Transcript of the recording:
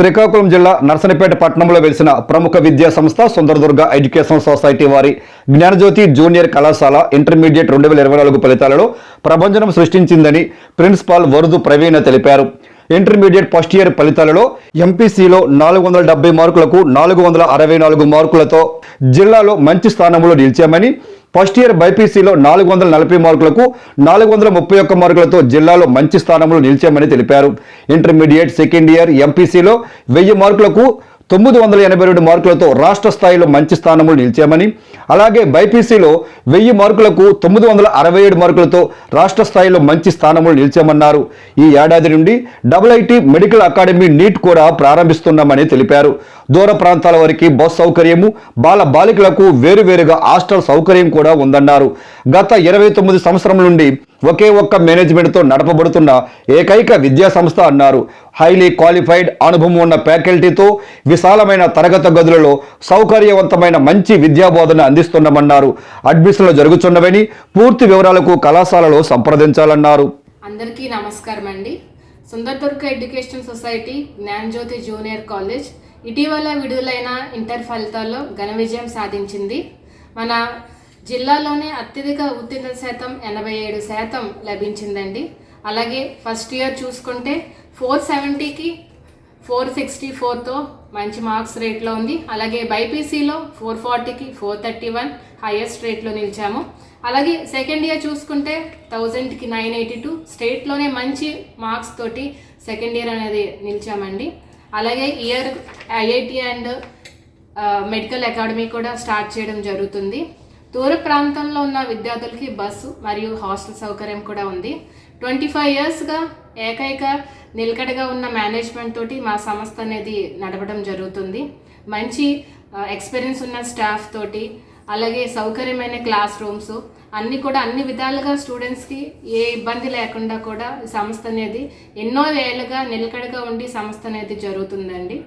శ్రీకాకుళం జిల్లా నర్సనపేట పట్టణంలో వెలిసిన ప్రముఖ విద్యా సంస్థ సుందరదుర్గ ఎడ్యుకేషన్ సొసైటీ వారి జ్ఞానజ్యోతి జూనియర్ కళాశాల ఇంటర్మీడియట్ రెండు వేల ఇరవై నాలుగు ఫలితాలలో ప్రభంజనం సృష్టించిందని ప్రిన్సిపాల్ వరుదు ప్రవీణ తెలిపారు. ఇంటర్మీడియట్ ఫస్ట్ ఇయర్ ఫలితాలలో ఎంపీసీలో నాలుగు వందల డెబ్బై మార్కులకు నాలుగు వందల అరవై నాలుగు మార్కులతో జిల్లాలో మంచి స్థానంలో నిలిచామని ఫస్ట్ ఇయర్ బైపీసీలో నాలుగు వందల నలభై మార్కులకు నాలుగు వందల ముప్పై ఒక్క మార్కులతో జిల్లాలో మంచి స్థానంలో నిలిచామని తెలిపారు. ఇంటర్మీడియట్ సెకండ్ ఇయర్ ఎంపీసీలో వెయ్యి మార్కులకు తొమ్మిది వందల ఎనభై రెండు మార్కులతో రాష్ట్ర స్థాయిలో మంచి స్థానంలో నిలిచామని అలాగే బైపీసీలో వెయ్యి మార్కులకు తొమ్మిది వందల అరవై ఏడు మార్కులతో రాష్ట్ర స్థాయిలో మంచి స్థానంలో నిలిచామన్నారు. ఈ ఏడాది నుండి double IT medical academy NEET కూడా ప్రారంభిస్తున్నామని తెలిపారు. దూర ప్రాంతాల వారికి బస్ సౌకర్యము బాల బాలికలకు వేరువేరుగా హాస్టల్ సౌకర్యం కూడా ఉందన్నారు. గత ఇరవై తొమ్మిది సంవత్సరం నుండి ఒకే ఒక్క మేనేజ్మెంట్తో నడపబడుతున్న ఏకైక విద్యా సంస్థ అన్నారు. హైలీ క్వాలిఫైడ్ అనుభవం ఉన్న ఫ్యాకల్టీతో విశాలమైన తరగతి గదులలో సౌకర్యవంతమైన మంచి విద్యాబోధన అందిస్తున్నామన్నారు. అడ్మిషన్లు జరుగుతున్నవని పూర్తి వివరాలకు కళాశాలలో సంప్రదించాలన్నారు. అందరికీ నమస్కారం అండి. Sundardurga education society Gnanajyothi junior college ఇటీవల విడుదలైన ఇంటర్ ఫలితాల్లో ఘన విజయం సాధించింది. మన జిల్లాలోనే అత్యధిక ఉత్తీర్ణ శాతం ఎనభై ఏడు శాతం లభించిందండి. అలాగే ఫస్ట్ ఇయర్ చూసుకుంటే ఫోర్ సెవెంటీకి ఫోర్ సిక్స్టీ ఫోర్తో మంచి మార్క్స్ రేట్లో ఉంది. అలాగే బైపీసీలో ఫోర్ ఫార్టీకి ఫోర్ థర్టీ వన్ హైయెస్ట్ రేట్లో నిలిచాము. అలాగే సెకండ్ ఇయర్ చూసుకుంటే థౌజండ్కి నైన్ ఎయిటీ టూ స్టేట్లోనే మంచి మార్క్స్ తోటి సెకండ్ ఇయర్ అనేది నిలిచామండి. అలాగే year IIT and medical academy కూడా స్టార్ట్ చేయడం జరుగుతుంది. దూర ప్రాంతంలో ఉన్న విద్యార్థులకి బస్సు మరియు హాస్టల్ సౌకర్యం కూడా ఉంది. ట్వంటీ ఫైవ్ ఇయర్స్గా ఏకైక నిలకడగా ఉన్న మేనేజ్మెంట్ తోటి మా సంస్థ అనేది నడపడం జరుగుతుంది. మంచి ఎక్స్పీరియన్స్ ఉన్న స్టాఫ్ తోటి అలాగే సౌకర్యమైన క్లాస్ రూమ్స్ అన్నీ కూడా అన్ని విధాలుగా స్టూడెంట్స్కి ఏ ఇబ్బంది లేకుండా కూడా సంస్థ అనేది ఎన్నో వేలుగా నిలకడగా ఉండి సంస్థ అనేది జరుగుతుందండి.